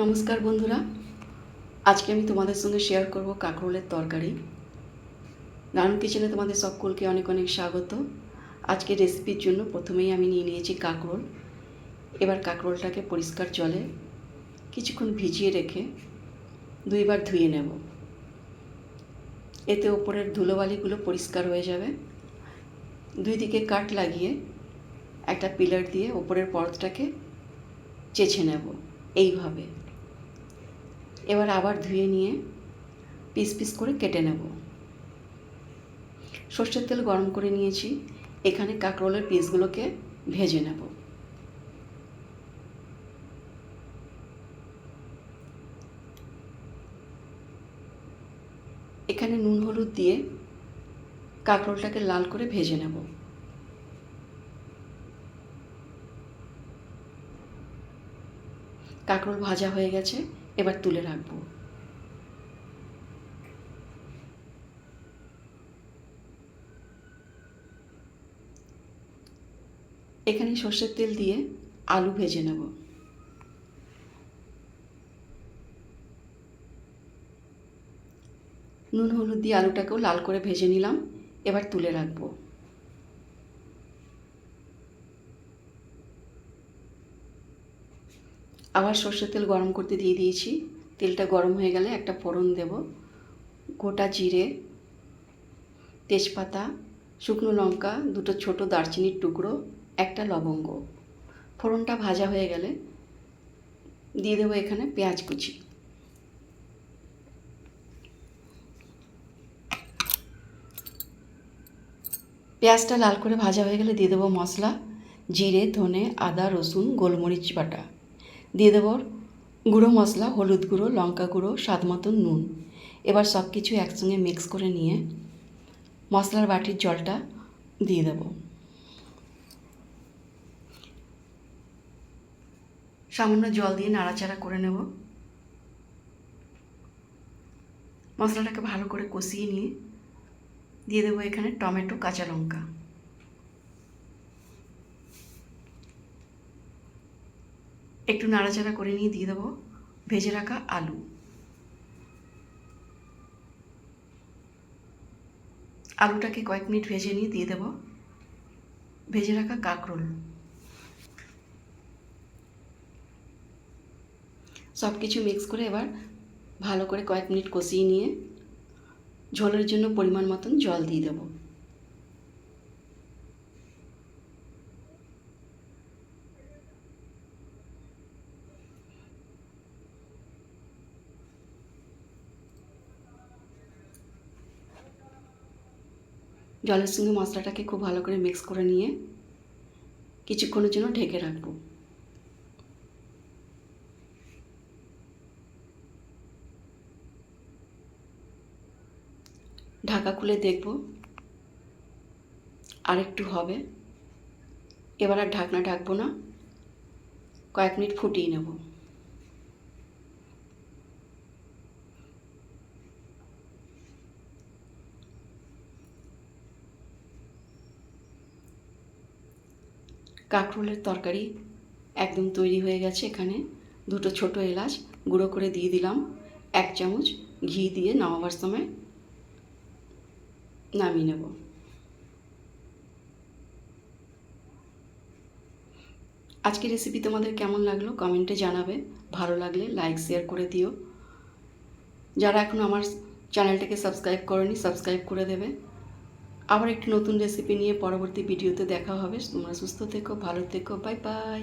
নমস্কার বন্ধুরা। আজকে আমি তোমাদের সঙ্গে শেয়ার করব কাঁকরোলের তরকারি। নানুন কিচেনে তোমাদের সকলকে অনেক অনেক স্বাগত। আজকে রেসিপির জন্য প্রথমেই আমি নিয়ে নিয়েছি কাঁকরোল। এবার কাঁকরোলটাকে পরিষ্কার জলে কিছুক্ষণ ভিজিয়ে রেখে দুইবার ধুয়ে নেব। এতে ওপরের ধুলোবালিগুলো পরিষ্কার হয়ে যাবে। দুই দিকে কাট লাগিয়ে একটা পিলার দিয়ে ওপরের পরতটাকে চেছে নেব। এইভাবে। এবার আবার ধুয়ে নিয়ে পিস পিস করে কেটে নেব। সর্ষের তেল গরম করে নিয়েছি, এখানে কাঁকরোলের পিসগুলোকে ভেজে নেব। এখানে নুন, হলুদ দিয়ে কাঁকরোলটাকে লাল করে ভেজে নেব। কাঁকরোল ভাজা হয়ে গেছে এবার তুলে রাখব। এখানে সর্ষের তেল দিয়ে আলু ভেজে নেব। নুন, হলুদ দিয়ে আলুটাকেও লাল করে ভেজে নিলাম। এবার তুলে রাখব। আবার সর্ষের তেল গরম করতে দিয়ে দিয়েছি। তেলটা গরম হয়ে গেলে একটা ফোড়ন দেব। গোটা জিরে, তেজপাতা, শুকনো লঙ্কা, দুটো ছোট দারচিনির টুকরো, একটা লবঙ্গ। ফোড়নটা ভাজা হয়ে গেলে দিয়ে দেবো এখানে পেঁয়াজ কুচি। পেঁয়াজটা লাল করে ভাজা হয়ে গেলে দিয়ে দেবো মশলা, জিরে, ধনে, আদা, রসুন, গোলমরিচ বাটা। দিয়ে দেবো গুঁড়ো মশলা, হলুদ গুঁড়ো, লঙ্কা গুঁড়ো, স্বাদ মতন নুন। এবার সব কিছু একসঙ্গে মিক্স করে নিয়ে মশলার বাটির জলটা দিয়ে দেব। সামান্য জল দিয়ে নাড়াচাড়া করে নেব। মশলাটাকে ভালো করে কষিয়ে নিয়ে দিয়ে দেবো এখানে টমেটো, কাঁচা লঙ্কা। একটু নাড়াচাড়া করে নিয়ে দিয়ে দেবো ভেজে রাখা আলু। আলুটাকে কয়েক মিনিট ভেজে নিয়ে দিয়ে দেবো। ভেজে রাখা কাঁকরোল। সব কিছু মিক্স করে এবার ভালো করে কয়েক মিনিট কষিয়ে নিয়ে ঝোলের জন্য পরিমাণ মতন জল দিয়ে দেবো। জলের সঙ্গে মশলাটাকে খুব ভালো করে মিক্স করে নিয়ে কিছুক্ষণের জন্য ঢেকে রাখব। ঢাকা খুলে দেখব আর একটু হবে। এবার আর ঢাকনা ঢাকবো না, কয়েক মিনিট ফুটিয়ে নেব। কাঁকরোলের তরকারি একদম তৈরি হয়ে গেছে এখানে। দুটো ছোট এলাচ গুঁড়ো করে দিয়ে দিলাম। এক চামচ ঘি দিয়ে নামাবার সময় নামিয়ে নেব। আজকের রেসিপি তোমাদের কেমন লাগল কমেন্টে জানাবে। ভালো লাগলে লাইক শেয়ার করে দিও। যারা এখন আমার চ্যানেলটাকে সাবস্ক্রাইব করেনি সাবস্ক্রাইব করে দেবে। আবার একটি নতুন রেসিপি নিয়ে পরবর্তী ভিডিওতে দেখা হবে। তোমরা সুস্থ থেকো, ভালো থেকো বাই বাই